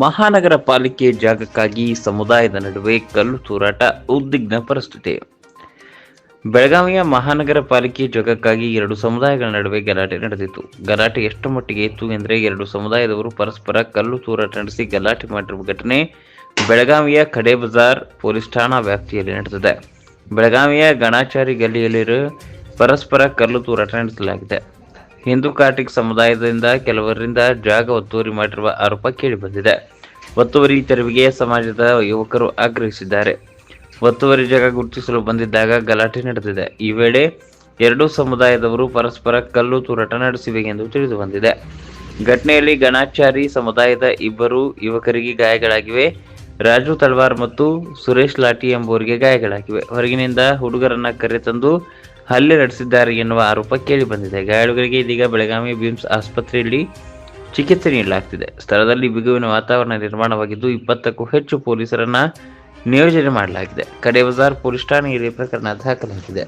ಮಹಾನಗರ ಪಾಲಿಕೆ ಜಾಗಕ್ಕಾಗಿ ಸಮುದಾಯದ ನಡುವೆ ಕಲ್ಲು ತೂರಾಟ, ಉದ್ವಿಗ್ನ ಪರಿಸ್ಥಿತಿ. ಬೆಳಗಾವಿಯ ಮಹಾನಗರ ಪಾಲಿಕೆ ಜಾಗಕ್ಕಾಗಿ ಎರಡು ಸಮುದಾಯಗಳ ನಡುವೆ ಗಲಾಟೆ ನಡೆದಿತ್ತು. ಗಲಾಟೆ ಎಷ್ಟು ಮಟ್ಟಿಗೆ ಇತ್ತು ಎಂದರೆ ಎರಡು ಸಮುದಾಯದವರು ಪರಸ್ಪರ ಕಲ್ಲು ತೂರಾಟ ನಡೆಸಿ ಗಲಾಟೆ ಮಾಡಿರುವ ಘಟನೆ ಬೆಳಗಾವಿಯ ಖಡೆ ಬಜಾರ್ ಪೊಲೀಸ್ ಠಾಣಾ ವ್ಯಾಪ್ತಿಯಲ್ಲಿ ನಡೆದಿದೆ. ಬೆಳಗಾವಿಯ ಗಣಾಚಾರಿ ಗಲ್ಲಿಯಲ್ಲಿರುವ ಪರಸ್ಪರ ಕಲ್ಲು ತೂರಾಟ ನಡೆಸಲಾಗಿದೆ. ಹಿಂದೂ ಕಾರ್ಟಿಕ್ ಸಮುದಾಯದಿಂದ ಕೆಲವರಿಂದ ಜಾಗ ಒತ್ತುವರಿ ಮಾಡಿರುವ ಆರೋಪ ಕೇಳಿಬಂದಿದೆ. ಒತ್ತುವರಿ ತೆರವಿಗೆ ಸಮಾಜದ ಯುವಕರು ಆಗ್ರಹಿಸಿದ್ದಾರೆ. ಒತ್ತುವರಿ ಜಾಗ ಗುರುತಿಸಲು ಬಂದಿದ್ದಾಗ ಗಲಾಟೆ ನಡೆದಿದೆ. ಈ ವೇಳೆ ಎರಡೂ ಸಮುದಾಯದವರು ಪರಸ್ಪರ ಕಲ್ಲು ತೂರಾಟ ನಡೆಸಿವೆ ಎಂದು ತಿಳಿದು ಬಂದಿದೆ. ಘಟನೆಯಲ್ಲಿ ಗಣಾಚಾರಿ ಸಮುದಾಯದ ಇಬ್ಬರು ಯುವಕರಿಗೆ ಗಾಯಗಳಾಗಿವೆ. ರಾಜು ತಳವಾರ್ ಮತ್ತು ಸುರೇಶ್ ಲಾಟಿ ಎಂಬುವರಿಗೆ ಗಾಯಗಳಾಗಿವೆ. ಹೊರಗಿನಿಂದ ಹುಡುಗರನ್ನ ಕರೆತಂದು ಹಲ್ಲೆ ನಡೆಸಿದ್ದಾರೆ ಎನ್ನುವ ಆರೋಪ ಕೇಳಿಬಂದಿದೆ ಗಾಯಾಳುಗಳಿಗೆ ಇದೀಗ ಬೆಳಗಾವಿ ಬಿಮ್ಸ್ ಆಸ್ಪತ್ರೆಯಲ್ಲಿ ಚಿಕಿತ್ಸೆ ನೀಡಲಾಗ್ತಿದೆ. ಸ್ಥಳದಲ್ಲಿ ಬಿಗುವಿನ ವಾತಾವರಣ ನಿರ್ಮಾಣವಾಗಿದ್ದು, ಇಪ್ಪತ್ತಕ್ಕೂ ಹೆಚ್ಚು ಪೊಲೀಸರನ್ನ ನಿಯೋಜನೆ ಮಾಡಲಾಗಿದೆ. ಕಡೆ ಬಜಾರ್ ಪೊಲೀಸ್ ಠಾಣೆಯಲ್ಲಿ ಪ್ರಕರಣ ದಾಖಲಾಗಿದೆ.